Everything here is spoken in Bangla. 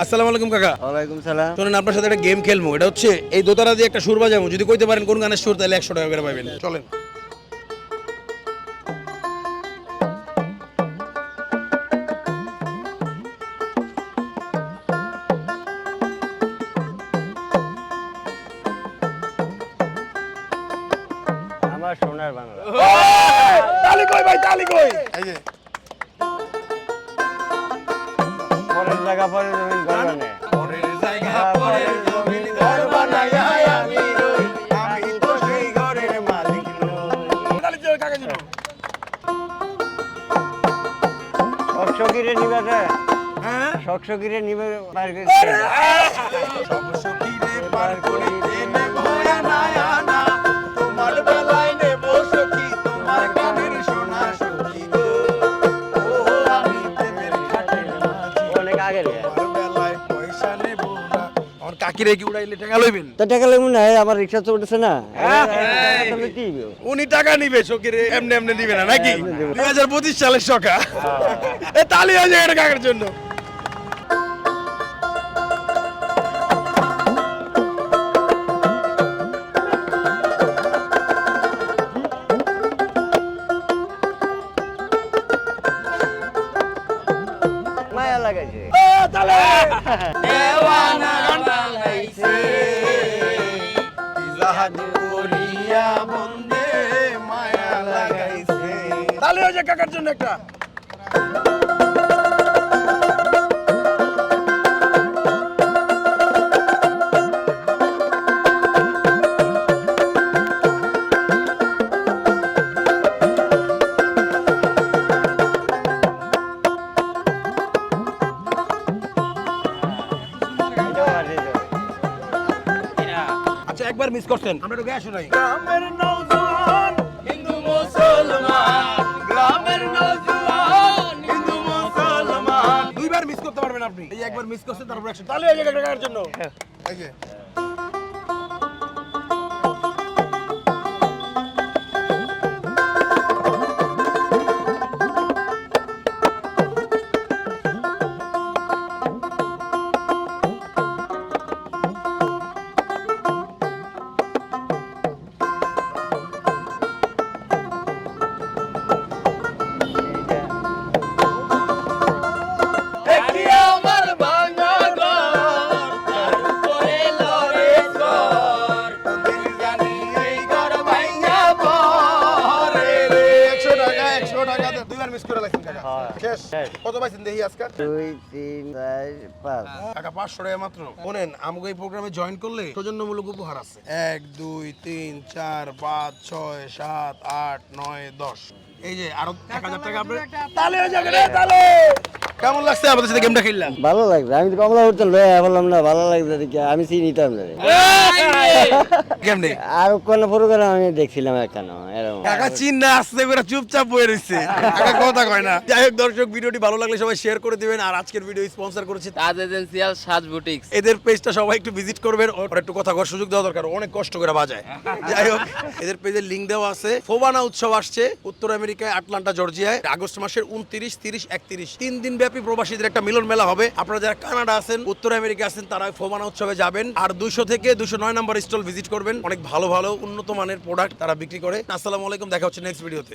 আসসালামু আলাইকুম কাকা। ওয়ালাইকুম সালাম। শোনেন আপনার সাথে একটা গেম খেলব এটা হচ্ছে এই দোতারা দিয়ে একটা সুর বাজাবো। যদি কইতে পারেন কোন গানের সুর তাহলে একশো টাকা করে পাবেন। চলেন। আমার সোনার বাংলা। তালি কই ভাই তালি কই? এই যে। পরের জায়গা পরে শকশকিরে নিবে রে হ্যাঁ? শকশকিরে নিবে পার করে সব সখীরে পার করে নেব আনা আনা। তোমার বেলায় নেব সখী তোমার গানের সোনা সখী গো। ও আমি প্রেমের খাটের মাঝি। অনেক আগে রে। কাকিরে কি উড়াইলে টাকা লইবেন? তো টাকা লইব না আমার রিক্সা চলতেছে না। হ্যাঁ। হবে। উনি টাকা নিবে সকিরে এমনি এমনি নিবে না নাকি? দুই হাজার পঁচিশ সালের সকা এ তালি হয়ে যায় কাকার জন্য। মায়া লাগাইছে। মায়া লাগাইছে। তাহলে ওই যে কাকার জন্য একটা। একবার মিস করছেন। আমরা একটু গ্যাস শোনাই গ্রামের নওজোয়ান হিন্দু মুসলমান। গ্রামের নওজোয়ান হিন্দু মুসলমান। দুইবার মিস করতে পারবেন আপনি। এই একবার মিস করছেন তারপর একশো তাহলে এই জন্য। এই যে। Miss করে লাগছেন কাকা। হ্যাঁ। শেষ? শেষ। কত পাইছেন দেখি আজকাল? দুই তিন চার পাঁচ কাকা, 500 টাকা মাত্র। শোনেন, আমাকে এই প্রোগ্রামে জয়েন করলে সৌজন্যমূলক উপহার আছে এক দুই তিন চার পাঁচ ছয় সাত আট নয় দশ এই যে আরও এক হাজার টাকা আপনি তালে হয়ে যাবে রে তালে কেমন লাগছে আমাদের সাথে গেমটা খেললাম ভালো লাগছে আমি তো কমলা উঠতে লয়ে বললাম না ভালো লাগছে দেখি আমি চিনিতাম না রে। কেমনে আর কোনো প্রোগ্রাম আমি দেখছিলাম এরকম কাকা চিন না আসতে করে চুপচাপ বয়ে কাকা কথা কয় না। যাই হোক দর্শক ভিডিওটি ভালো লাগলে সবাই শেয়ার করে দিবেন আর আজকের ভিডিও স্পন্সর করেছে তাজ সাজ বুটিক্স এদের পেজটা সবাই একটু ভিজিট করবেন ওর একটু কথা কর সুযোগ দেওয়া দরকার অনেক কষ্ট করে বাজায়। যাই হোক এদের পেজের লিঙ্ক দেওয়া আছে। ফোবানা উৎসব আসছে উত্তর আমেরিকায় আটলান্টা জর্জিয়ায়। আগস্ট মাসের উনত্রিশ তিরিশ একত্রিশ। তিন দিন ব্যাপী প্রবাসীদের একটা মিলন মেলা হবে। আপনারা যারা কানাডা আছেন উত্তর আমেরিকা আছেন তারা ফোবানা উৎসবে যাবেন। আর দুশো থেকে দুশো নয় নম্বর স্টল ভিজিট করবেন। অনেক ভালো ভালো উন্নত মানের প্রোডাক্ট তারা বিক্রি করে। আসসালামু আলাইকুম দেখা হচ্ছে নেক্সট ভিডিওতে